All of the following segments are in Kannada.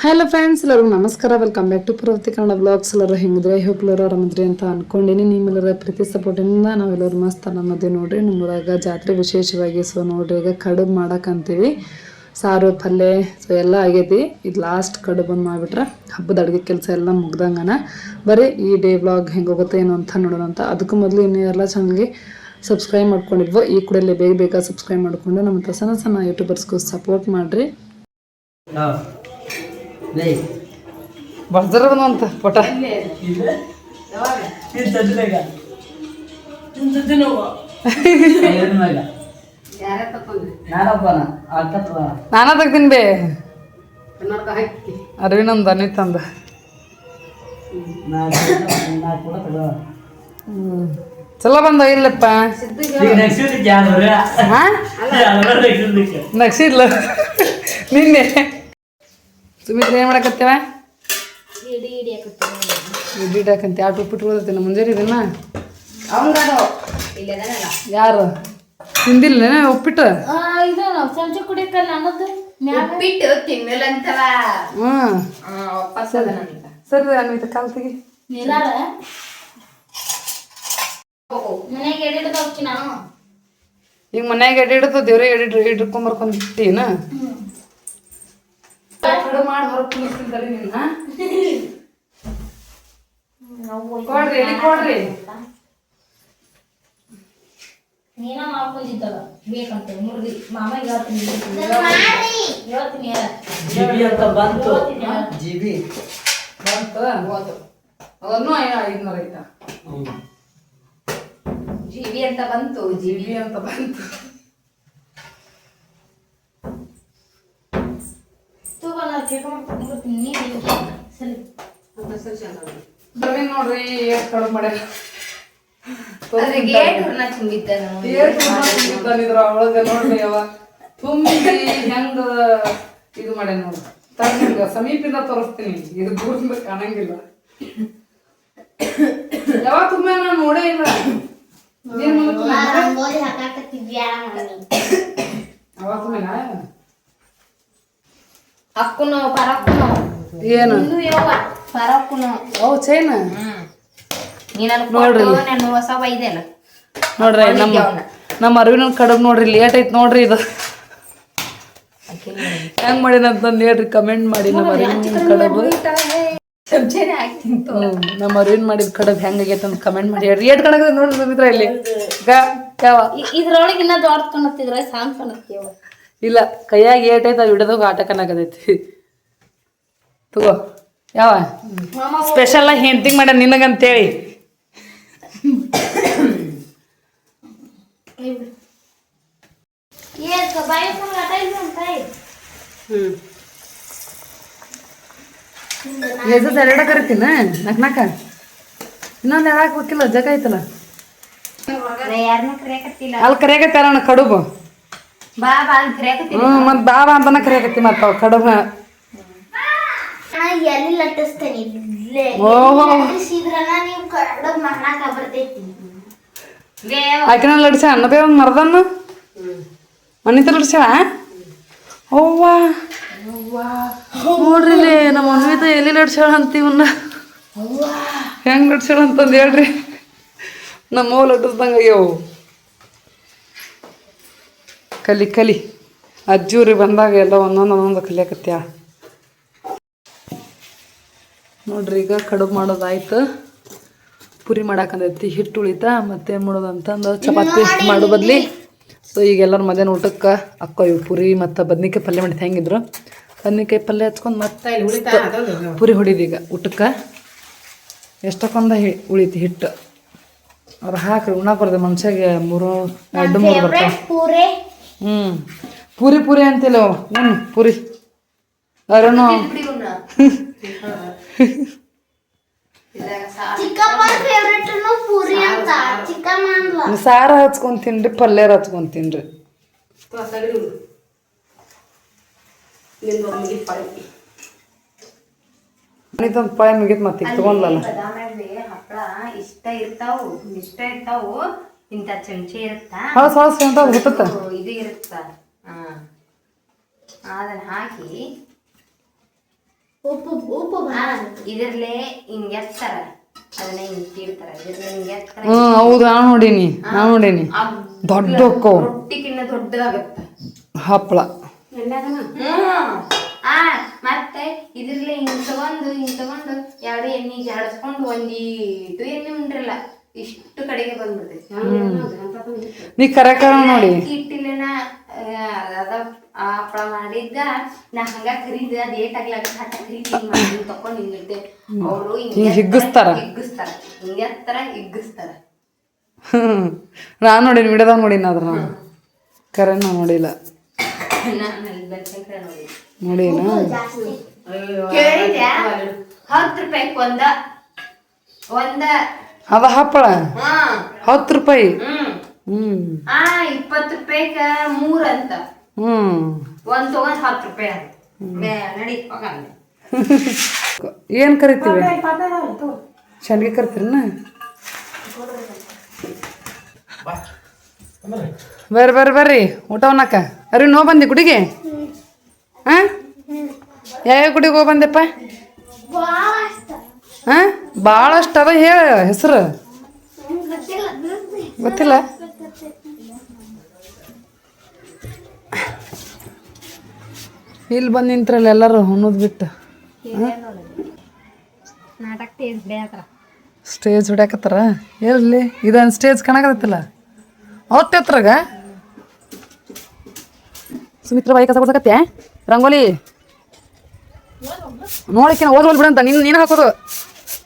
ಹಲೋ ಫ್ರೆಂಡ್ಸ್ ಎಲ್ಲರಿಗೂ ನಮಸ್ಕಾರ. ವೆಲ್ಕಮ್ ಬ್ಯಾಕ್ ಟು ಪ್ರವೃತ್ತಿ ಕನ್ನಡ ಬ್ಲಾಗ್ಸ್ ಎಲ್ಲರೂ ಹೆಂಗಿದ್ರೆ? ಹೋಪ್ ಎಲ್ಲರೂ ಆರಾಮದ್ರಿ ಅಂತ ಅಂದ್ಕೊಂಡಿನಿ ನಿಮ್ಮೆಲ್ಲರ ಪ್ರೀತಿ ಸಪೋರ್ಟಿಂದ ನಾವೆಲ್ಲರೂ ಮಸ್ತ್ ನಮ್ಮದೇ ನೋಡ್ರಿ. ನಮ್ಮೂರಾಗ ಜಾತ್ರೆ ವಿಶೇಷವಾಗಿ ಸೊ ನೋಡ್ರಿ ಈಗ ಕಡುಬು ಮಾಡಕ್ಕಂತೀವಿ ಸಾರು ಪಲ್ಯ ಸೊ ಎಲ್ಲ ಆಗೈತಿ. ಇದು ಲಾಸ್ಟ್ ಕಡುಬು ಬಂದು ಮಾಡಿಬಿಟ್ರೆ ಹಬ್ಬದ ಅಡುಗೆ ಕೆಲಸ ಎಲ್ಲ ಮುಗ್ದಂಗನ. ಬರೀ ಈ ಡೇ ಬ್ಲಾಗ್ ಹೆಂಗೆ ಹೋಗುತ್ತೆ, ಏನು ಅಂತ ನೋಡೋಣ ಅಂತ. ಅದಕ್ಕೂ ಮೊದಲು ಇನ್ನೂ ಎಲ್ಲ ಚಾನಲ್ಗೆ ಸಬ್ಸ್ಕ್ರೈಬ್ ಮಾಡ್ಕೊಂಡಿದ್ವು ಈ ಕೂಡಲೇ ಬೇಗ ಬೇಗ ಸಬ್ಸ್ಕ್ರೈಬ್ ಮಾಡಿಕೊಂಡು ನಮ್ಮ ಸಣ್ಣ ಸಣ್ಣ ಯೂಟ್ಯೂಬರ್ಸ್ಗೂ ಸಪೋರ್ಟ್ ಮಾಡಿರಿ. ಅಂತ ಪಟ. ನಾನ ತೆಗ್ತೀನಿ ಬೇ. ಅರವಿಂದ್ ಅನಿತ್ ಅಂದ ನಾ ನಾ ಕೂಡ ತಗೋ. ಹ್ಮ್. ಚಲೋ ಬಂದ ಇಲ್ಲಪ್ಪ. ನಕ್ಷಿ ಇಲ್ಲ ನಿನ್ನೆ. ಸುಮಿತ್ರ ಏನು ಮಾಡಕತ್ತೇವ? ಇಡ್ಲಿ ಹಾಕಂತ. ಎರಡು ಉಪ್ಪಿಟ್ಟು ಉಳ್ದೈತಿ ಮುಂಜಾನೆ ಇದನ್ನ? ಯಾರು? ತಿಂದಿಲ್ಲ ಉಪ್ಪಿಟ್ಟು? ಕುಡಿಯಕ್ಕಲ್ಲ ಅನ್ನೋದು? ತಿನ್ನಲಂತವ ಸರಿ. ಅನ್ವಿತ ಕಾಲ್ ತೆಗಿ. ಮನೆಗೆ ಎಡಿಡ್ದು ಈಗ ಮನ್ಯಾಗ ಎಡೆ ಇಡ್ತದ ದೇವ್ರಿಗೆ ಎಡಿ ಹಿಡ್ಕೊಂಬರ್ಕೊಂಡ್ಬಿಟ್ಟಿನ ಮಾಡಿ ಹೊರಗೆ ಕುಳಿಸ್ತಿದ್ದಾರೆ ನಿನ್ನ ಕೊಡ್ರಿ ಎಲ್ಲಿ ಕೊಡ್ರಿ. ನೀನ ಮಾಡ್ಕೊಂಡಿದ್ದಲ್ಲ ಬೇಕಂತ ಮುರ್ದಿ. ಮಾಮ ಹೇಳ್ತೀನಿ ಹೇಳ್ತೀನಿ ಹೇಳ ಜಿಬಿ ಅಂತ ಬಂತು. ಜಿಬಿ. ಬಂತ ಅದನ್ನು ಐದ್ನೂರ ಐತ ಜಿಬಿ ಅಂತ ಬಂತು ಜಿಬಿ ಅಂತ ಬಂತು. ಬರ್ತೀನಿ ನೋಡ್ರಿ ಏಟ್ ಕಡಿಮೆ ಮಾಡ್ಯಾರ. ಹೂರ್ಣ ನೋಡ್ರಿ ಅವ. ತುಂಬಿ ಹೆಂಗ ಇದು ಮಾಡ್ಯಾನ ನೋಡ್ರಿ ಸಮೀಪದಿಂದ ತೋರಿಸ್ತೀನಿ. ಇದು ದೂರದಿಂದ ಕಾಣಂಗಿಲ್ಲ. ಯಾವಾಗ ತುಂಬ ನಾನು ನೋಡೇ ಇಲ್ಲ. ಯಾವಾಗ ತುಂಬಿನ? ಅಕ್ಕುನು ಪರಕ್ಕುನು. ಏನು? ಇನ್ನು ಯಾವ? ಪರಕ್ಕುನು. ಓ ಚೈನ? ಹ್ಮ್. ನೋಡ್ರಿ. ನಾನು ಹೊಸ ಬೈದೆಲ್ಲ ನೋಡ್ರಿ ನಮ್ಮ ನಮ್ಮ ಅರವಿನ ಕಡಬ್ ನೋಡ್ರಿ ಲೇಟ್ ಐತ್ ನೋಡ್ರಿ ಇದು. ಹೆಂಗ್ ಮಾಡಿನ ಅಂತಂದು ಹೇಳ್ರಿ ಕಮೆಂಟ್ ಮಾಡಿ ನಮ್ಮ ಅರವಿನ ಕಡಬು. ಚಮಚೆನೆ ಹಾಕ್ತೀನಿ ನಮ್ಮ ಅರವಿನ್ ಮಾಡಿದ ಕಡಬ್ ಹೆಂಗಾಗೈತೆ ಅಂತ ಕಮೆಂಟ್ ಮಾಡಿ ಹೇಳಿ ಏಟ್ ಕಣಗ ನೋಡ್ರಿ ಇಲ್ಲಿ ಗ ಯಾವ? ಇದ್ರೊಳಗೆ ಇನ್ನ ದೊಡ್ಡ ಕಾಣತ್ತಿದ್ರ ಸಾಂಗ್ ಕಾಣತ್ತೀವ ಇಲ್ಲ ಕೈಯಾಗ ಏಟೈತೆ ಐತೆ ಹಿಡಿದಾಗ ಆಟ ಕನಾಗದೈತಿ ತಗೋ ಯಾವ? ಸ್ಪೆಷಲ್ ಹೆಂಡ್ತಿಂಗ್ ಮಾಡ ನಿನಗಂತೇಳಿ. ಹೆಸರು ಎರಡ ಕರಿತೀನ? ನಾಕ್ ನಾಕ? ಇನ್ನೊಂದು ಎರಡು ಹಾಕ್ಬೇಕಿಲ್ಲ ಜಗ ಐತಲ್ಲ? ನಾ ಯಾರನ್ನೂ ಕರೆಯಕತ್ತಿಲ್ಲ ಅಲ್ಲಿ ಕರಿಯಾಕತ್ತಾರ ಕಡುಬು. ಬಾ ಬಾ ಅಂತ ಕರೆಯಕತ್ತಿಲ್ಲ ಹ್ಮ್ ಮತ್ ಬಾಬಾ ಅಂತನ ಕರಿಯಾಕತ್ತಿ ಮತ್ತ ಅವು ಕಡುಬು. ಎಲ್ಲಿ ಲಟ್ಟಿಸ್ತೇನೆ? ಇಲ್ಲೇ. ಓಹೋ. ಆಕಿನ ಲಡ್ಸ ಅನ್ನದೇ ಒಂದು ಮರದನ್ನ? ಮನಿತ ಲಡ್ಸ್ಯಾಳ ಅವ್ವಾ. ನೋಡ್ರಿ ನಮ್ಮ ಅನ್ವಿತ ಎಲ್ಲಿ ಲಡ್ಸ್ಯಾಳ ಅಂತೀವನ್ನ ಹೆಂಗ್ ಲಡ್ಸ್ಯಾಳ ಅಂತಂದು ಹೇಳ್ರಿ. ನಮ್ಮ ಅವ್ವ ಅಯ್ಯೋ ಆಗ್ಯಾವು. ಕಲಿ ಕಲಿ. ಅಜ್ಜೂರಿ ಬಂದಾಗ ಎಲ್ಲ ಒಂದೊಂದು ಒಂದೊಂದು ಕಲಿಯಕತ್ಯ ನೋಡ್ರಿ ಈಗ ಕಡುಬು ಮಾಡೋದಾಯ್ತು. ಪುರಿ ಮಾಡಾಕಂದೈತಿ ಹಿಟ್ಟು ಉಳಿತಾ ಮತ್ತೆ ಮಾಡೋದು ಅಂತಂದು ಚಪಾತಿ ಮಾಡೋ ಬದ್ಲಿ. ಸೊ ಈಗ ಎಲ್ಲರ ಮಧ್ಯಾಹ್ನ ಊಟಕ್ಕೆ ಅಕ್ಕ ಇವು ಪುರಿ ಮತ್ತು ಬದ್ನಿಕಾಯಿ ಪಲ್ಯ ಮಾಡಿದ್ದು ಹೆಂಗಿದ್ರು. ಬದ್ನಿಕಾಯಿ ಪಲ್ಯ ಹಚ್ಕೊಂಡು ಮತ್ತೆ ಪುರಿ ಹೊಡಿದು ಈಗ ಊಟಕ್ಕೆ. ಎಷ್ಟಕ್ಕೊಂದ ಹಿ ಉಳಿತಿ ಹಿಟ್ಟು. ಅವ್ರು ಹಾಕ್ರಿ ಉಣ್ಣಾಕ್ ಬರ್ತದೆ ಮನುಷ್ಯಾಗೆ ಮೂರು ಎರಡು ಮೂರು ಬರ್ತಾವೆ. ಪೂರೆ ಹ್ಞೂ ಪೂರಿ ಪೂರಿ ಅಂತಿಲ್ಲ ಅವ ಹ್ಞೂ ಪೂರಿ ಅರುಣು ಚಿಕ್ಕಪ್ಪನ ಫೇವ್ರೆಟ್ ಪೂರಿ ಅಂತ ಚಿಕ್ಕಮ್ಮ ಅಂದ್ಲ ಸಾರ ಹಚ್ಕೊಂಡ್ ತಿನ್ರಿ ಪಲ್ಯರ ಹಚ್ಕೊಂಡ್ ತಿನ್ರಿ ಅನಿತಂದ್ ಪಾಯ ಮುಗಿತ್ ಮತ್ತೆ ಈಗ ತಗೊಂಡ್ಲಲ್ಲ ಬದಾಮಿ ಹಪ್ಪಳ ಇಷ್ಟ ಇರ್ತಾವು ಇಷ್ಟ ಇರ್ತಾವು ಇಂಥ ಚಮಚೆ ಇರುತ್ತಾ? ಹೊಸ ಹೊಸ ಅಂತ ಹುಟ್ಟತ್ತ. ಇದು ಇರುತ್ತ? ಹಾ. ಅದನ್ನ ಹಾಕಿ ಉಪ್ಪು ಉಪ್ಪು ಭಾಳ ಹಿಂಗ ಎತ್ತಾರ ಅದನ್ನ ಹಿಂಗ್ ತೀಡ್ತಾರ ಇದ್ರಲ್ಲೇ ಹಿಂಗೆ ಎತ್ತರ ಹ್ಮ್ ಹೌದು ನಾನು ನೋಡೀನಿ ನಾ ನೋಡೀನಿ. ದೊಡ್ಡ ರೊಟ್ಟಿಗಿನ್ನ ದೊಡ್ಡದಾಗತ್ತ. ಹಪ್ಪಳ. ಹ್ಮ್. ಆ ಮತ್ತೆ ಇದ್ರಲ್ಲೇ ಹಿಂಗ್ ತಗೊಂಡು ಹಿಂಗ್ ತಗೊಂಡು ಎರಡು ಎಣ್ಣೆ ಜಾಡಿಸ್ಕೊಂಡು ಒಂದೀಟು ಎಣ್ಣೆ ಉಂಡ್ರಲ್ಲ. ಇಷ್ಟು ಕಡೆಗೆ ಬಂದ್ಬಿಡ್ತೈತಿ. ನೀ ಕರೆ ಕರ ನೋಡಿ. ಹಿಟ್ಟಿನ ಅದ ಆ ಹಪ್ಪಳ ಮಾಡಿದ್ದ ನಾ ಹಂಗ ಕರೀದ ಅದ್ ಏಟ್ ಆಗ್ಲಾಗ ಹಠ ಖರೀದಿ ಹಿಂಗ್ ಮಾಡಿ ತಕೊಂಡ್ ಹಿಂಗಿರ್ತೆ ಅವರು ಹಿಂಗ ಹಿಗ್ಗಿಸ್ತಾರ. ಹಿಗ್ಗಿಸ್ತಾರ. ಹಿಂಗೆತ್ತರ ಹಿಗ್ಗಿಸ್ತಾರ. ಹ್ಮ್. ನಾ ನೋಡೀನಿ ವಿಡಿಯೋದಾಗ ನೋಡೀನಿ ಅದ್ರ ನಾನು. ಕರೆ ನಾ ನೋಡಿಲ್ಲ. ನಾನು ನೋಡಿ ನೋಡೀನ ಕೇಳಿದ್ಯಾ? ಹತ್ತು ರೂಪಾಯಿ ಒಂದ ಒಂದ ಅದ ಹಪ್ಪಳ? ಹಾ. ಹತ್ತು ರೂಪಾಯಿ? ಹ್ಮ್. ಇಪ್ಪತ್ತು ರೂಪಾಯಿಗ ಮೂರ್ ಅಂತ. ಹ್ಮ್. ಒಂದ್ ತಗೊಂಡ್ ಹತ್ತು ರೂಪಾಯಿ ಅಂತ ಬೇ, ನಡಿ ಹೋಗಲ್ಲ ಏನ್ ಕರಿತೀವಿ? ಶಂಡ್ಗೆ ಕರಿತೀರನ? ಬರ್ರಿ ಬರ್ರಿ ಬರ್ರಿ. ಊಟ ಉಣ್ಣಾಕ. ಅರಿ ನೋ ಬಂದಿ ಗುಡಿಗೆ? ಹಾ? ಯಾವ್ಯಾವ ಗುಡಿಗೆ ಹೋಗಿ ಬಂದೆಪ್ಪ? ಹಾ? ಭಾಳಷ್ಟು ಅದ ಹೇಳ ಹೆಸರು. ಗೊತ್ತಿಲ್ಲ. ಇಲ್ಲಿ ಬಂದು ನಿಂತ್ರಲ್ಲ ಎಲ್ಲರೂ ಹುಣ್ಣದ್ ಬಿಟ್ಟು. ಸ್ಟೇಜ್ ಹೊಡ್ಯಾಕತ್ತಾರ? ಎಲ್ಲಿ? ಇದೊಂದು ಸ್ಟೇಜ್ ಕಾಣಕತ್ತಲ್ಲ ಅವತ್ತೆತ್ರಾಗ ಸುಮಿತ್ರ ಬಾಯಿ ಕಸ ಕೊಡ್ಸಕತ್ತೆ ರಂಗೋಲಿ. ನೋಡಕ್ಕೆ ಓದ್ ಬಿಡಂತ ನಿನ್ನ ನೀನು ಹಾಕೋದು.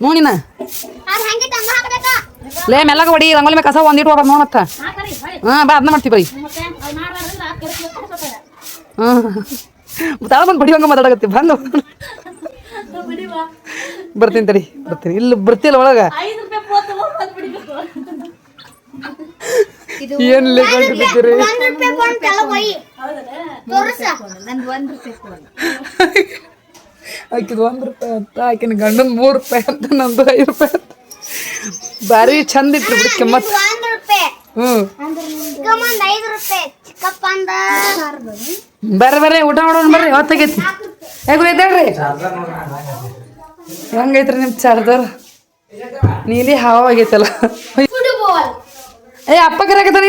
ನೋಡಿನ ಹಂಗೆ ಲೇ ಮೆಲ್ಲಗ ಹೊಡಿ ರಂಗೋಲಿ ಮೇಲೆ ಕಸ ಒಂದಿಟ್ಟು ಹೋಗ್ಬಾರ್ದು ನೋಡ್ ಮತ್ತೆ. ಹಾಂ ಬಾ ಅದನ್ನ ಮಾಡ್ತೀವಿ ಬರೀ. ಹಾಂ. ತಾಳ ಬಂದು ಬಡಿವಂಗ ಮಾತಾಡಕತ್ತಿ ಬಂದು. ಬರ್ತೀನಿ ತಡಿ ಬರ್ತೀನಿ. ಇಲ್ಲಿ ಬರ್ತಿಲ್ಲ ಒಳಗ. ಏನ್ ತೋರ್ಸ. ಆಕಿದ್ ಒಂದ್ ರೂಪಾಯಿ ಅಂತ ಆಕಿನ ಗಂಡನ ಮೂರು ರೂಪಾಯಿ ಅಂತ ನಂದು ಐದು ರೂಪಾಯಿ ಅಂತ. ಭಾರಿ ಚಂದ ಇತ್ತು ಬಿಡಿ ಕಿಮ್ಮತ್ ಅಂದ ಬರ್ರಿ ಬರ್ರಿ ಊಟ ಮಾಡೋಣ ಬರ್ರಿ ಹೊತ್ತಾಗೈತಿ. ಹೇಗೂ ಐತೇಳ್ರಿ ಹೆಂಗೈತ್ರಿ ನಿಮ್ಮ ಚಾರ್ಜರ್? ನೀಲಿ ಹಾವ ಆಗೈತಲ್ಲ ಫುಟ್ಬಾಲ್ ಏ ಅಪ್ಪ ಕರೆಕತ್ತಾನ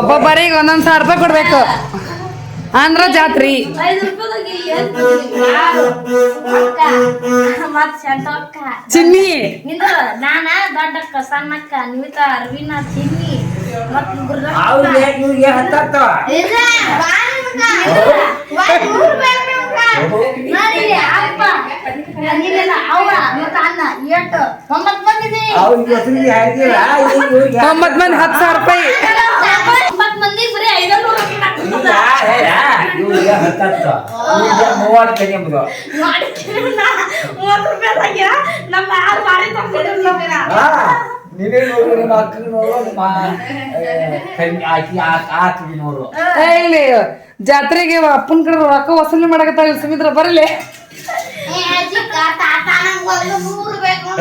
ಒಬ್ಬೊಬ್ಬರಿಗೆ ಒಂದೊಂದ್ ಸಾವಿರ ರೂಪಾಯಿ ಕೊಡ್ಬೇಕು. ಅಂದ್ರ ಜಾತ್ರಿ. ಚಿನ್ನಿ. ನಾನ ದೊಡ್ಡಕ್ಕ ಸಣ್ಣಕ್ಕ ನಿಮಿತ ಅರ್ವಿನ ಚಿನ್ನಿ ಒಂಬತ್ ಮಂದಿ ಹತ್ತು ಸಾವಿರ ರೂಪಾಯಿ. ಇವ್ರಿಗೆ ಇವ್ರಿಗೆ ಮೂವತ್ತು ನೀವೇ ನೋಡು ನಿಮ್ಮ ನೋಡು ನಿಮ್ಮ ಆಕಿ ನೋಡು. ಏ, ಇಲ್ಲಿ ಜಾತ್ರೆಗೆ ಅಪ್ಪನ ಕಡೆ ರೊಕ್ಕ ವಸೂಲಿ ಮಾಡಕತ್ತಾರ ಇಲ್ಲಿ ಸುಮಿತ್ರ ಬರಲಿ.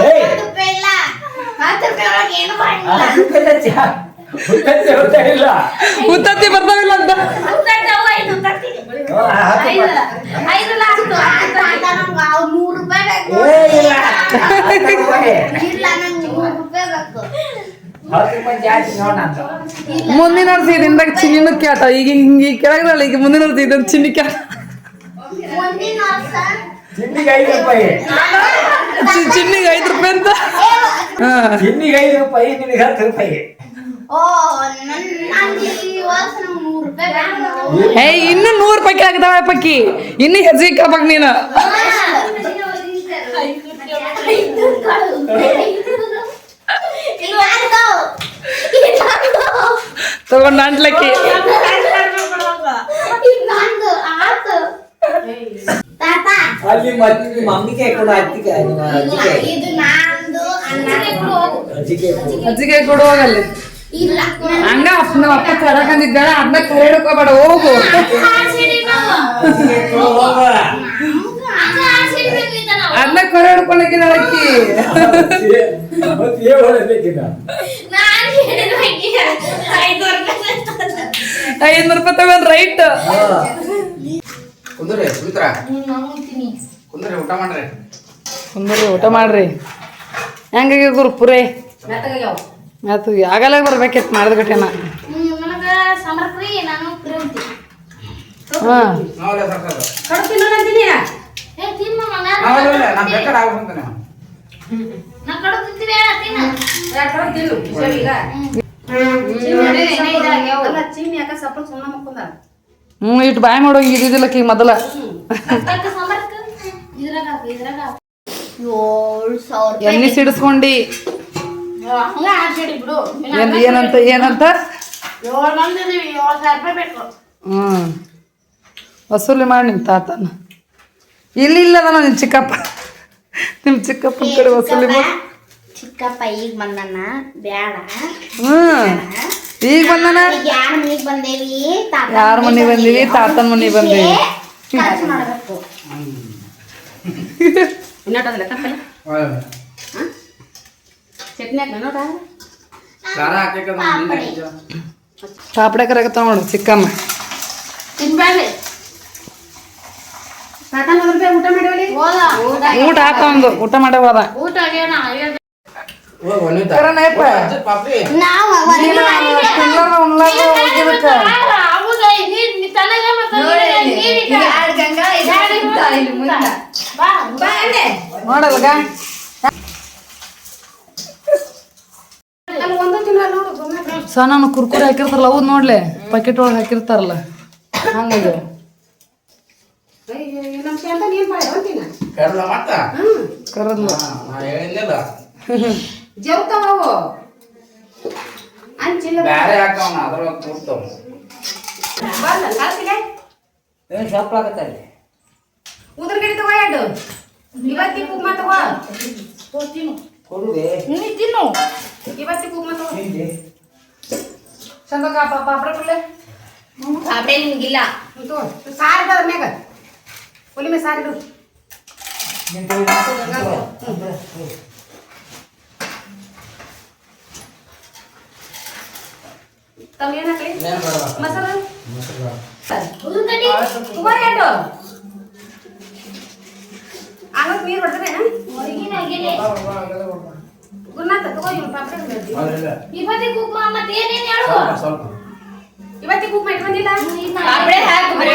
ಏಯ್. ಹತ್ತು ರೂಪಾಯಿ ಒಳಗೆ ಏನು ಹೋಗ್ತಾ ಇಲ್ಲ. ಉತ್ತತ್ತಿ ಬರ್ತಾವಿಲ್ಲ ಅಂತ. ಮುಂದಿನ ವರ್ಷ ಇದಿಂದಾಗ ಚಿನ್ನಿನ ಕ್ಯಾಟ. ಈಗ ಹಿಂಗ ಈಗ ಕೆಳಗಲ್ಲ ಈಗ ಮುಂದಿನ ವರ್ಷ ಇದನ್ನ ಚಿನ್ನಿ ಕ್ಯಾಟ. ಮುಂದಿನ ವರ್ಷ? ಚಿನ್ನಿಗೆ ಐದು ರೂಪಾಯಿ. ಚಿ- ಚಿನ್ನಿಗೆ ಐದು ರೂಪಾಯಿ ಅಂತ. ಹಾ. ಚಿನ್ನಿಗೆ ಐದು ರೂಪಾಯಿ ನಿನಗೆ ಹತ್ತು ರೂಪಾಯಿ. ಏ ಇನ್ನು ನೂರು ರೂಪಾಯಿ ಕೇಳಾಕತ್ತಾವ ಪಕ್ಕಿ. ಇನ್ನು ಹೆಜ್ಜೆ ಕೇಳ್ಬೇಕು ನೀನು. ತಗೊಂಡ್ ಅಂಟ್ಲಕ್ಕಿ ಅಲ್ಲಿ ಮತ್ತೆ ಮಮ್ಮಿಗೆ ಕೊಡು ಅತ್ತಿಗೆ ಅಜ್ಜಿಗೆ ಇದು ನಂದು ಅಣ್ಣ ಅಜ್ಜಿಗೆ ಕೊಡು. ಅಜ್ಜಿಗೆ ಕೊಡುವಾಗಲ್ಲಿ ಹಂಗ ಅಪ್ಪ ನಮ್ಮ ಅಪ್ಪ ತರಕಂದಿದ್ದಾಳ ಅದನ್ನ ಕರೆ ಹಿಡ್ಕೋಬೇಡ ಹೋಗು. ಅದನ್ನ ಕರೆ ಅಕ್ಕಿ. ಐನೂರು ರೂಪಾಯಿ ತಗೊಂಡ್ ರೈಟ್. ಕುಂದ್ರಿ ಸುಮಿತ್ರ. ಕುಂದ್ರಿ ಊಟ ಮಾಡ್ರಿ. ಕುಂದ್ರಿ ಊಟ ಮಾಡ್ರಿ. ಹೆಂಗಾಗಿ ಗುರು ಆತು ಆಗಲ್ಲ ಬರ್ಬೇಕಿತ್ತು ಮಾಡಿದ ಗಟ್ಟೆನ. ನನಗ ಸಮರ್ಪ್ರಿ ನಾನು ಪ್ರೇಮ್ತಿ ಹಾ. ನಾವಲ್ಲ ಸಾಕಾಗ ಏ ತಿಮ್ಮ ನಾನು ನಾವಲ್ಲ ನಮ್ ಬೇಕಾದ ಆಗ್ಬೇಕಂತಾನೆ ನಾ ಕಡು ತಿಂತೀವಿ ತಿನ್ನ. ಹ್ಞೂ ಇಟ್ಟು ಬಾಯ್ ಮಾಡೋಂಗೆ ಇದ್ದಿದ್ದಿಲ್ಲ ಕಿ ಮೊದಲ. ಎಣ್ಣೆ ಸಿಡಿಸ್ಕೊಂಡಿ. ಹಂಗ ಆಡ್ಬೇಡಿ ಬಿಡು. ಏನ್ ಏನಂತ ಏನಂತ? ಏಳು ಮಂದಿ ಇದೀವಿ ಏಳು ಸಾವಿರ ರೂಪಾಯಿ ಬೇಕು. ಹ್ಞೂ ವಸೂಲಿ ಮಾಡಿ ನಿಮ್ಮ ತಾತನ. ಇಲ್ಲಿ ಇಲ್ಲ ನಿಮ್ಮ ಚಿಕ್ಕಪ್ಪ. ನಿಮ್ಮ ಚಿಕ್ಕಪ್ಪನ ಕಡೆ ವಸೂಲಿ ಮಾಡಿ. ಚಿಕ್ಕಪ್ಪ ಈಗ ಬಂದನ. ಬ್ಯಾಡ. ಹ್ಞೂ ಈಗ ಬಂದನ? ಈಗ ಯಾರ ಮನಿಗ್ ಬಂದೇವಿ? ತಾತ ಯಾರ ಮನೆಗೆ ಬಂದೀವಿ? ತಾತನ ಮನೆಗೆ ಬಂದೀವಿ. ಖರ್ಚು ಮಾಡ್ಬೇಕು. ಖಾರ ಹಾಕಕ್ಕೆ ಪಾಪಡೆ ಕರಗತ್ತ ನೋಡು ಚಿಕ್ಕಮ್ಮ ತಿನ್ಬೇಡಿ ಊಟ ಆತ ಒಂದು ಊಟ ಮಾಡೇ ಹೋದ ಊಟ ಆಗ್ಯಾನ ಕುರ್ಕುರಿ ಹಾಕಿರ್ತಾರಲ್ಲ ವನಿತಾ. ನೋಡ್ಲೆ? ಪ್ಯಾಕೆಟ್ ಒಳಗೆ ನಾವು ನೀನು ತಿನ್ನೋದ ಉಣ್ಣಾಗ ಹೋಗಿದ್ದಕ್ಕ ಎರಡು. ನೀರ್ ನೀ ತನಗ ಮತ್ತ ನೀರಿಗ ಬಾ ಬಾ ನೋಡಲ್ಗ ಸೊ ನಾನು ಕುರ್ಕುರಿ ಹಾಕಿರ್ತಾರಲ್ಲ ಅವು ನೋಡ್ಲೆ ಪ್ಯಾಕೆಟ್ ಒಳಗೆ ಹಾಕಿರ್ತಾರಲ್ಲ ಹಂಗಾಗಿ ಕರ್ಲ ಮತ್ತ ಕರದ್ಲು ಹಾ, ನಾ ಹೇಳಿದ್ನಿಲ್ಲ ಬ್ಯಾರೆ ಹಾಕವನ ಅದ್ರೊಳಗ ಕೂರ್ತಾವ ಏನ್ ನಿಮ್ಗಿಲ್ಲ ನೀರು ಬೇಡ ಉದು ಕಡಿ ಹೊರಗಿನ ಹೋಗಿಲೆ ಹೌದಿಲ್ಲ? ಇವತ್ತಿ ಕುಕ್ಮ ಮತ್ತೆ ಏನೇನ್ ಹೇಳು? ಸ್ವಲ್ಪ ಪಾಪಡೆ ಹಾಕು ಬರೀ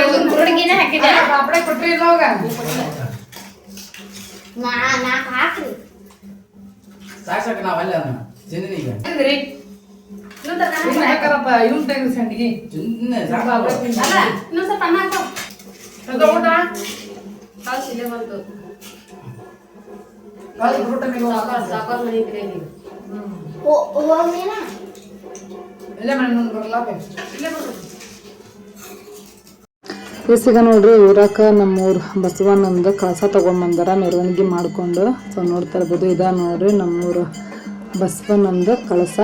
ಹಾಕಿದೆ. ಪಾಪಡೆ ಕೊಟ್ರಿ ನಾ ನಾಲ್ಕು ಹಾಕ್ರಿ. ಸಾಕ್ ಈಗ. ಇವ್ನ ಇವ್ನ ತೆಗ್ದು ಸಂಡಿಗೆ. ಸಾಕು. ಮುಂದೆ ಬರಲ್ಲ ಈಗ ನೋಡ್ರಿ ಊರಾಕ ನಮ್ಮೂರು ಬಸವನಂದ ಕಳಸ ತಗೊಂಬಂದಾರ ಮೆರವಣಿಗೆ ಮಾಡ್ಕೊಂಡು. ಸೊ ನೋಡ್ತಾ ಇರ್ಬೋದು ಇದ ನೋಡ್ರಿ ನಮ್ಮೂರು ಬಸವನಂದ ಕಳಸ.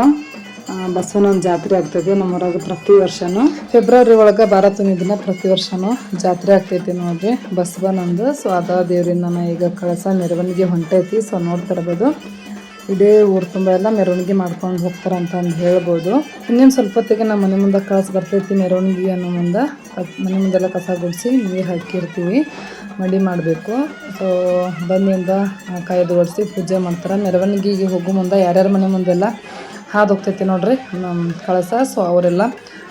ಬಸವನಂದ ಜಾತ್ರೆ ಆಗ್ತೈತಿ ನಮ್ಮೂರಾಗ ಪ್ರತಿ ವರ್ಷನೂ. ಫೆಬ್ರವರಿ ಒಳಗೆ ಭಾರತನ ದಿನ ಪ್ರತಿ ವರ್ಷನೂ ಜಾತ್ರೆ ಆಗ್ತೈತಿ ನೋಡ್ರಿ. ಬಸವನಂದು ಸೊ ಅದ ದೇವ್ರಿಂದ ಈಗ ಕಳಸ ಮೆರವಣಿಗೆ ಹೊಂಟೈತಿ ಸೊ ನೋಡ್ತಾ ಇರ್ಬೋದು ಇಡೀ ಊರು ತುಂಬ ಎಲ್ಲ ಮೆರವಣಿಗೆ ಮಾಡ್ಕೊಂಡು ಹೋಗ್ತಾರೆ ಅಂತಂದು ಹೇಳ್ಬೋದು. ಇನ್ನೇನು ಸ್ವಲ್ಪ ಹೊತ್ತಿಗೆ ನಮ್ಮ ಮನೆ ಮುಂದೆ ಕಳಸ ಬರ್ತೈತಿ ಮೆರವಣಿಗೆ ಅನ್ನೋ ಮುಂದೆ. ಮನೆ ಮುಂದೆಲ್ಲ ಕಸ ಗುಡಿಸಿ ನೀರು ಹಾಕಿರ್ತೀವಿ, ಮಡಿ ಮಾಡಬೇಕು. ಸೊ ಬಂದಿಂದ ಕಾಯ್ದು ಓಡಿಸಿ ಪೂಜೆ ಮಾಡ್ತಾರೆ. ಮೆರವಣಿಗೆಗೆ ಹೋಗೋ ಮುಂದೆ ಯಾರ್ಯಾರ ಮನೆ ಮುಂದೆಲ್ಲ ಹಾದು ಹೋಗ್ತೈತಿ ನೋಡ್ರಿ ನಮ್ಮ ಕಳಸ. ಸೊ ಅವರೆಲ್ಲ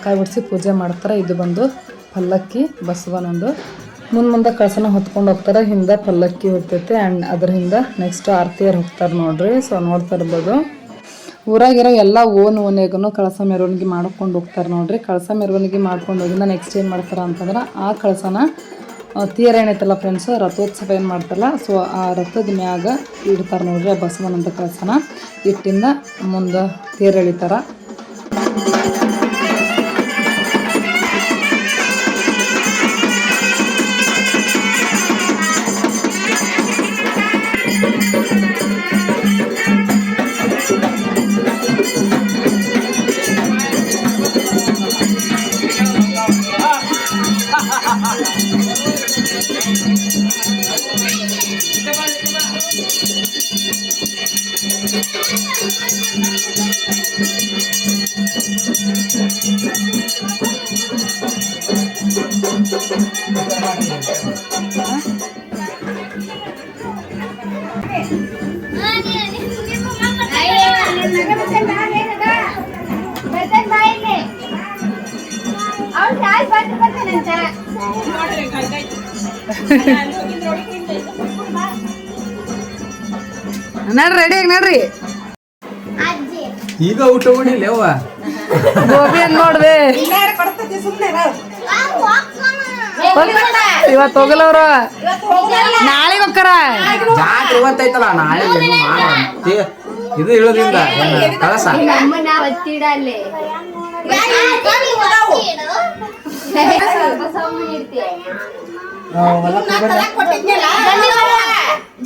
ಕಾಯಿ ಬಿಡಿಸಿ ಪೂಜೆ ಮಾಡ್ತಾರೆ. ಇದು ಬಂದು ಪಲ್ಲಕ್ಕಿ, ಬಸವನೊಂದು. ಮುಂದೆ ಮುಂದೆ ಕಳಸನ ಹೊತ್ಕೊಂಡು ಹೋಗ್ತಾರೆ. ಹಿಂದೆ ಪಲ್ಲಕ್ಕಿ ಹೋಗ್ತೈತೆ ಆ್ಯಂಡ್ ಅದರಿಂದ ನೆಕ್ಸ್ಟ್ ಆರತಿಯರು ಹೋಗ್ತಾರೆ ನೋಡ್ರಿ. ಸೊ ನೋಡ್ತಾ ಇರ್ಬೋದು. ಊರಾಗಿರೋ ಎಲ್ಲ ಓನ್ ಓನೆಗೂ ಕಳಸ ಮೆರವಣಿಗೆ ಮಾಡ್ಕೊಂಡು ಹೋಗ್ತಾರೆ ನೋಡ್ರಿ. ಕಳಸ ಮೆರವಣಿಗೆ ಮಾಡ್ಕೊಂಡು ಹೋಗಿಂದ ನೆಕ್ಸ್ಟ್ ಏನು ಮಾಡ್ತಾರೆ ಅಂತಂದ್ರೆ ಆ ಕಳಸನ ತೇರ್ ಏನೈತಲ್ಲ ಫ್ರೆಂಡ್ಸ್ ರಥೋತ್ಸವ ಏನು ಮಾಡ್ತಲ್ಲ ಸೊ ಆ ರಥದ ಮ್ಯಾಗ ಇಡ್ತಾರೆ ನೋಡ್ರಿ ಬಸವನಂತ ಕಳಸನ. ಇಟ್ಟಿಂದ ಮುಂದೆ ತೇರು ಎಳಿತಾರ. ನಡ್ರಿ ರೆಡಿ ಆಗಿ ನಡ್ರಿ ಈಗ ಊಟ ಮಾಡಿಲ್ಲ ಅವ್ವ ಗೋಬಿ ನೋಡ್ದೆ ಇವತ್ತು ನಾಳೆಗೆ ಹೋಗ್ತಾರ ಜಾತ್ರೆ ಇವತ್ತೈತಲ್ಲ ನಾಳೆ ಏನು ಇದು ಇಳೋದ್ರಿಂದ ಏನ ಕಳಸ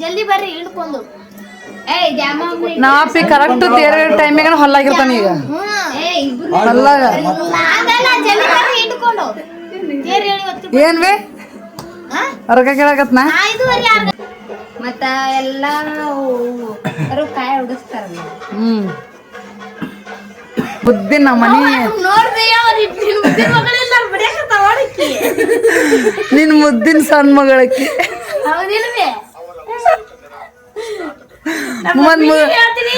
ಜಲ್ದಿ ಬರ್ರಿ ಹಿಡ್ಕೊಂಡು ಜಾಮ ನಾಪಿ ಕರೆಕ್ಟ್ ತೇರ ಟೈಮಿಗೆ ಹೊಲ್ಲಾಗಿರ್ತಾನ ಈಗ ಹೊಲ್ಲಾಗ ಏನ್ ಬೇ ಕೇಳಕತ್ನ? ಆಗ ಮತ್ತ ಎಲ್ಲ ಕಾಯಿ ಹ್ಮ್. ಬುದ್ಧಿ ನಮ್ಮ ಮನಿ. ನೋಡ್ರಿ ಅವ್ರ ಮುದ್ದಿನ ಮಗಳೆಲ್ಲ ಬಡಿಯಾಕತ್ತಾವ ಹೊಡಕ್ಕಿ ನಿನ್ ಮುದ್ದಿನ ಸಣ್ಣ ಮಗಳಕ್ಕಿ. ಹೌದಿಲ್ವೇ ಮತ್ ಮು- ಹೇಳ್ತೀನಿ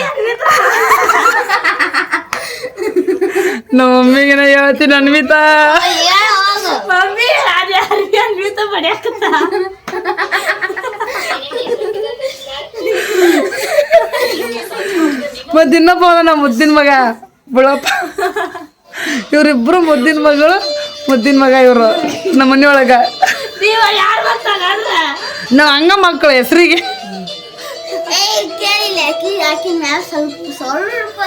ನಮ್ಮ ಮಮ್ಮಿಗೆ ಹೇಳ್ತೀನಿ ಅನ್ವಿತಾ. ಮಮ್ಮಿ ಅನ್ವಿತ ಬಡಿಯಾಕತ್ತ. ಮತ್ ಇನ್ನೊಬ್ಬ ಅದ ನಮ್ಮ ಮುದ್ದಿನ ಮಗ ಬಿಳಪ್ಪ. ಇವ್ರಿಬ್ರು ಮುದ್ದಿನ ಮಗಳು ಮುದ್ದಿನ ಮಗ ಇವರು ನಮ್ಮ ಮನೆಯೊಳಗ ನಾವ್ ಹಂಗ ಮಕ್ಕಳು ಹೆಸರಿಗೆ. ಕೇಳಿಲ್ಲ. ಆಕಿ ಆಕಿ ಮ್ಯಾಲ ಸ್ವಲ್ಪ ಸ್ವಲ್ಪ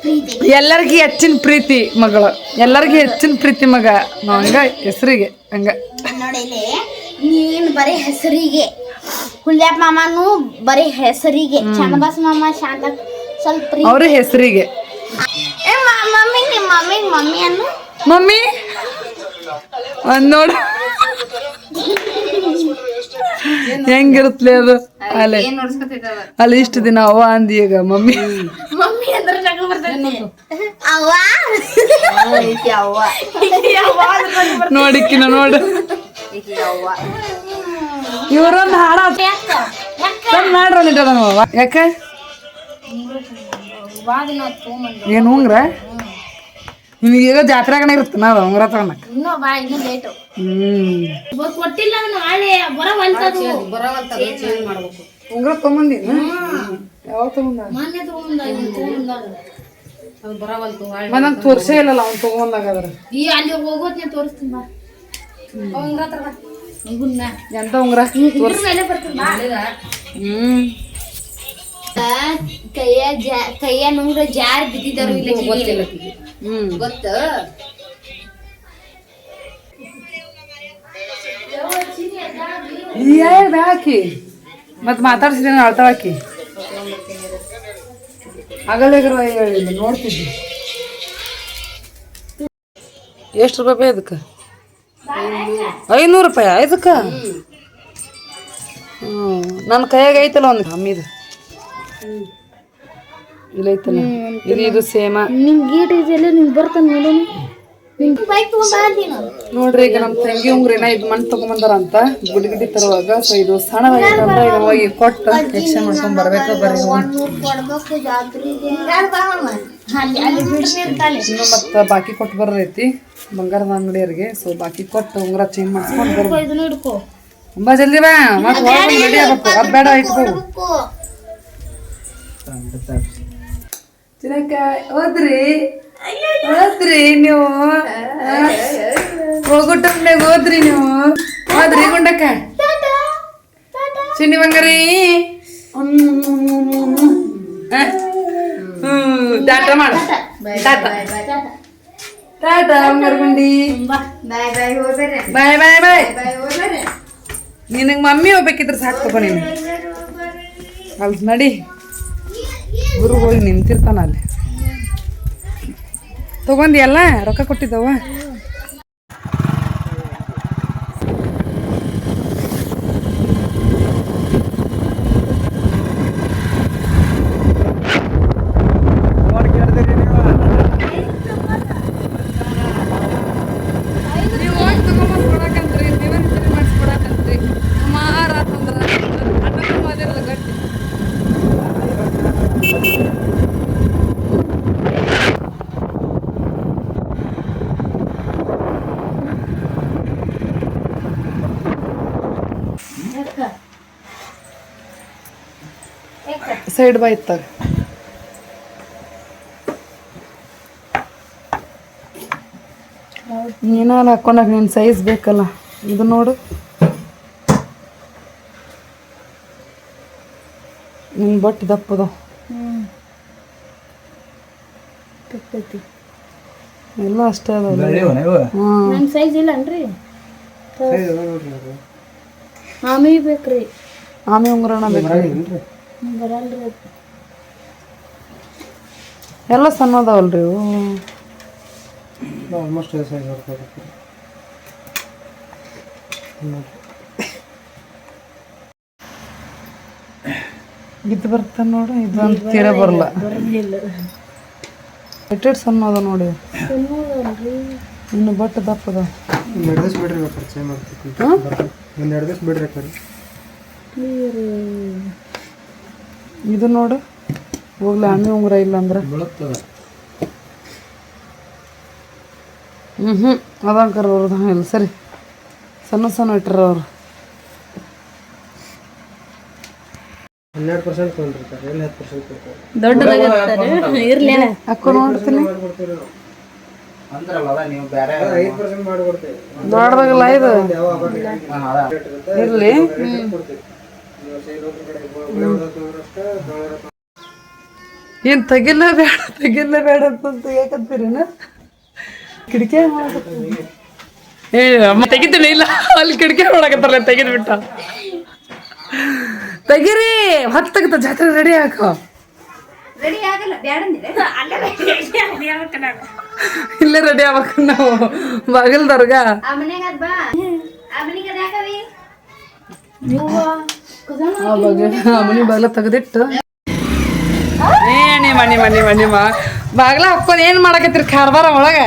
ಪ್ರೀತಿ. ಎಲ್ಲರಿಗೂ ಹೆಚ್ಚಿನ ಪ್ರೀತಿ ಮಗಳು. ಎಲ್ಲರಿಗೂ ಹೆಚ್ಚಿನ ಪ್ರೀತಿ ಮಗ. ನಾವ್ ಹಂಗ ಹೆಸರಿಗೆ ಹಂಗ. ನೋಡಿಲಿ ನೀನ್ ಬರೀ ಹೆಸರಿಗೆ. ಹುಲ್ಯಾಪ್ ಮಾಮನು ಬರೀ ಹೆಸರಿಗೆ. ಚಂದಬಾಸ್ ಮಾಮ ಶಾಂತ ಸ್ವಲ್ಪ ಪ್ರೀತಿ. ಅವ್ರ ಹೆಸರಿಗೆ. ಏ ಮ- ಮಮ್ಮಿ ನಿಮ್ಮ ಮಮ್ಮಿ ಮಮ್ಮಿ ಅನ್ನು? ಮಮ್ಮಿ? ಒಂದ್ ನೋಡು. ಹೆಂಗಿರುತ್ತಲೆ ಅದು? ಅಲ್ಲೇ ಅಲ್ಲಿ ಇಷ್ಟು ದಿನ ಅವ್ವ ಅಂದಿ ಈಗ ಮಮ್ಮಿ? ಮಮ್ಮಿ ಅಂದ್ರೆ ಜಗಳ ಬರ್ತೈತಿ. ಅವ್ವ? ಈಕಿ ಅವ್ವ. ನೋಡಿಕ್ಕಿನ ನೋಡು ಈಕಿ ಅವ್ವ. ಇವ್ರೊಂದು ಹಾಡ ಚಂದ ಯಾಕ? ತಂದ್ ಮಾಡ್ರ ಒಂದಿಟ್ಟು ಅದನ್ನ ಅವ್ವ. ಯಾಕೆ? ಏನು ಹುಂಗ್ರ ಉಂಗ್ರ? ನಿನಗೆ ಜಾತ್ರೆಗಣ ಜಾತ್ರೆಗನ ಇರುತ್ತೆ ನಾವು ಉಂಗ್ರ ತಗೊಳಕ್ ಇನ್ನೂ ಬಾ ಇನ್ನೂ ಲೇಟು ಹ್ಮ್. ಕೊಟ್ಟಿಲ್ಲ ನಾನು ನಾಳೆ ಚೇಂಜ್ ಉಂಗ್ರ ತಗೊಂಬಂದಿ ಯಾವಾಗ ತಗೊಂಡ ಮೊನ್ನೆ ತಗೊಂಡ ತಗೊಂಡಾಗ ನಂಗೆ ತೋರ್ಸೇ ಇಲ್ಲಲ್ಲ ಅವ್ನು ತಗೊಂಡಾಗ ಅದ್ರ. ಈ ಅಲ್ಲಿ ಹೋಗೋದ್ನೆ ತೋರಿಸ್ತೀನಿ ಬಾ. ಎಂತ ಉಂಗುರ? ಇದ್ರ ಮೇಲೆ ಬರ್ತೀನಿ ಬಾ. ಹ್ಮ್. ಕೈಯ ಜಾ ಕೈಯ ನುಂಗ್ರ ಜಾರ್ ಬಿದ್ದಿದ್ದಾರು ಇಲ್ಲ ಹ್ಮ್ ಗೊತ್ತ ಹಾಕಿ ಮತ್ ಮಾತಾಡ್ಸಿದ್ರೆ ಅಳ್ತಾಳಕಿ ಆಗಲೇಗ್ರ ಹೇಳಿಲ್ಲ ನೋಡ್ತಿದ್ವಿ ಎಷ್ಟು ರೂಪಾಯಿ ಅದಕ್ಕೆ ಐನೂರು ರೂಪಾಯಿ ಇದಕ್ಕೆ? ಹ್ಞೂ ನನ್ನ ಕೈಯಾಗ ಐತಲ್ಲ ಒಂದು. ಕಮ್ಮಿದು ಇಲ್ಲ ಐತಲ್ಲ ಇದು ಇದು ಸೇಮ ನಿಮ್ಗೆ ಗೀಟ್ ಇದೆಯಲ್ಲ ನಿಂಗೆ ಬರ್ತಾನೆ ನೋಡು. ನಿಂಗೆ ಬೈಕ್ ತಗೊಂಡ್ ನೋಡ್ರಿ ಈಗ ನಮ್ಮ ತಂಗಿ ಉಂಗ್ರಿನ ಇದು ಮಣ್ಣು ತಗೊಂಬಂದಾರ ಅಂತ. ಗುಡಿ ಗುಡಿ ತರುವಾಗ. ಸೊ ಇದು ಸಣ್ಣದಾಗಿ ಹೋಗಿ ಕೊಟ್ಟು. ಎಕ್ಸ್ಚೇಂಜ್ ಮಾಡ್ಕೊಂಡ್ ಬರ್ಬೇಕು ಬರ್ರಿ ಇನ್ನು ಮತ್ತೆ ಬಾಕಿ ಕೊಟ್ಟು ಬರೈತಿ ಬಂಗಾರದ ಅಂಗಡಿಯವ್ರಿಗೆ ಸೊ ಬಾಕಿ ಕೊಟ್ಟು ಉಂಗ್ರ ಚೇಂಜ್ ಮಾಡ್ಸ್ಕೊಂಡು ಬರ್ಬೇಕು ತುಂಬಾ ಜಲ್ದಿ ಬಾ. ಮತ್ತೆ ರೆಡಿ ಆಗ್ಬೇಕು ಅದು ಬೇಡ ಇಟ್ಕೋ. ಚಿನ್ನಕಾಯಿ ಹೋದ್ರಿ ಹೋದ್ರಿ ನೀವು ಹೋಗೋ ಟೈಮ್ನಾಗ ಹೋದ್ರಿ ನೀವು ಹೌದ್ರಿ ಗುಂಡಕ್ಕ ಚಿನ್ನಿ ಬಂಗಾರಿ ಹ? ಹ್ಮ್ ಟಾಟಾ ಮಾಡು ಟಾಟಾ ಟಾಟಾ ಬಂಗಾರ ಗುಂಡಿ ಬಾಯ್ ಬಾಯ್ ಹೋಗ್ಬೇಡ್ರಿ ಬಾಯ್ ಬಾಯ್ ಬಾಯ್ ಬಾಯ್ ಹೋಗ್ಬೇಡ್ರಿ ನಿನಗೆ ಮಮ್ಮಿ ಹೋಗ್ಬೇಕಿದ್ರೆ ಸಾಕು ತಗೋ ನೀನು ಅಲ್ಲಿ ನಡಿ ಗುರು ಹೋಗಿ ನಿಂತಿರ್ತಾನ ಅಲ್ಲಿ. ತಗೊಂಡಿ ಎಲ್ಲ ರೊಕ್ಕ ಕೊಟ್ಟಿದ್ದವ? ಸೈಡ್ ಬಾ ಇತ್ತಾಗ ನೀನಾರ ಹಾಕೊಂಡಾಗ ನಿನ್ನ ಸೈಜ್ ಬೇಕಲ್ಲ ಇದು ನೋಡು. ನಿನ್ನ ಬಟ್ಟೆ ದಪ್ಪದ. ಎಲ್ಲ ಅಷ್ಟೇ ಹಾಂ ನನ್ನ ಸೈಜ್ ಇಲ್ಲನ್ರಿ ಮಾಮಿ ಬೇಕ್ರಿ. ಆಮೆ ಉಂಗ್ರಣ ಬೇಕು ಬರಲ್ರಿ ಎಲ್ಲ ಸಣ್ಣ ಅದಾವಲ್ರಿ ಇವು ಆಲ್ಮೋಸ್ಟ್ ಸೈಜ್ ಬರ್ತದೆ ಇದು ಬರ್ತಾನ ನೋಡಿ ಇದು ಒಂದು ತೀರ ಬರಲ್ಲ. ಎಟ್ಟೆಟ್ ಸಣ್ಣ ಅದ ನೋಡಿ. ಇನ್ನು ಬಟ್ಟೆ ದಪ್ಪದ. ಎರಡು ದಿವಸ ಬಿಡ್ರಿ ಪರಿಚಯ ಮಾಡ್ತೀವಿ ಒಂದು ಎರಡು ದಿವಸ ಬಿಡ್ರಿ ಬೇಕಾರೆ ಇದು ನೋಡು. ಹೋಗ್ಲಿ ಆಮೆ ಉಂಗುರ ಇಲ್ಲ ಅಂದ್ರೆ. ಹ್ಮ್ ಹ್ಞೂ ಹ್ಞೂ ಅದಂಕರ್ ಅವ್ರದ್ದು ಇಲ್ಲ ಸರಿ. ಸಣ್ಣ ಸಣ್ಣ ಇಟ್ಟರ ಅವ್ರು. ಹನ್ನೆರಡು ಪರ್ಸೆಂಟ್ ತೊಗೊಂಡಿರ್ತಾರೆ. ಎಲ್ಲಿ ಹತ್ತು ಪರ್ಸೆಂಟ್ ದೊಡ್ಡದಾಗಿರ್ತಾರೆ. ಇರ್ಲಿ ಹಾಕೋ ನೋಡ್ತೀನಿ. ದೊಡ್ಡದಾಗಲ್ಲ ಇದು ಇರಲಿ. ಏನು ತೆಗಿಲ್ಲ ಬೇಡ ತೆಗಿಲ್ಲ ಬೇಡ ಅಂತ ಯಾಕಂತೀರೇನ? ಕಿಟಕಿ ಏ ಅಮ್ಮ ತೆಗಿತೀನಿ ಇಲ್ಲ ಅಲ್ಲಿ ಕಿಡಿಕೆ ಮಾಡಕತ್ತಾರಲ್ಲ ತೆಗೆದು ಬಿಟ್ಟ ತೆಗಿರಿ ಹೊತ್ತು ತೆಗಿತ ಜಾತ್ರೆ ರೆಡಿ ಹಾಕೋ. ರೆಡಿ ಆಗಲ್ಲ ಇಲ್ಲೇ ರೆಡಿ ಆಗ್ಬೇಕು ನಾವು. ಬಾಗಿಲ್ದವ್ರಗ. ಆ ಮನ್ಯಾಗ ಅದ್ ಬಾ ಆ ಮನಿಗೆ ಅದ್ ಯಾಕವಿ ಆ ಬಾಗಿಲು ತೆಗೆದಿಟ್ಟು. ಏನಿ ಮನಿ ಮನಿ ಮನಿ ಮಾ. ಬಾಗ್ಲ ಹಾಕ್ಕೊಂಡು ಏನು ಮಾಡಕತ್ತೀರಿ ಕಾರ್ಬಾರ ಒಳಗೆ?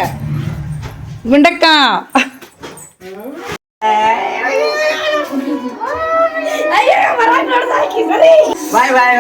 ಗುಂಡಕ್ಕ. ಬಾಯ್ ಬಾಯ್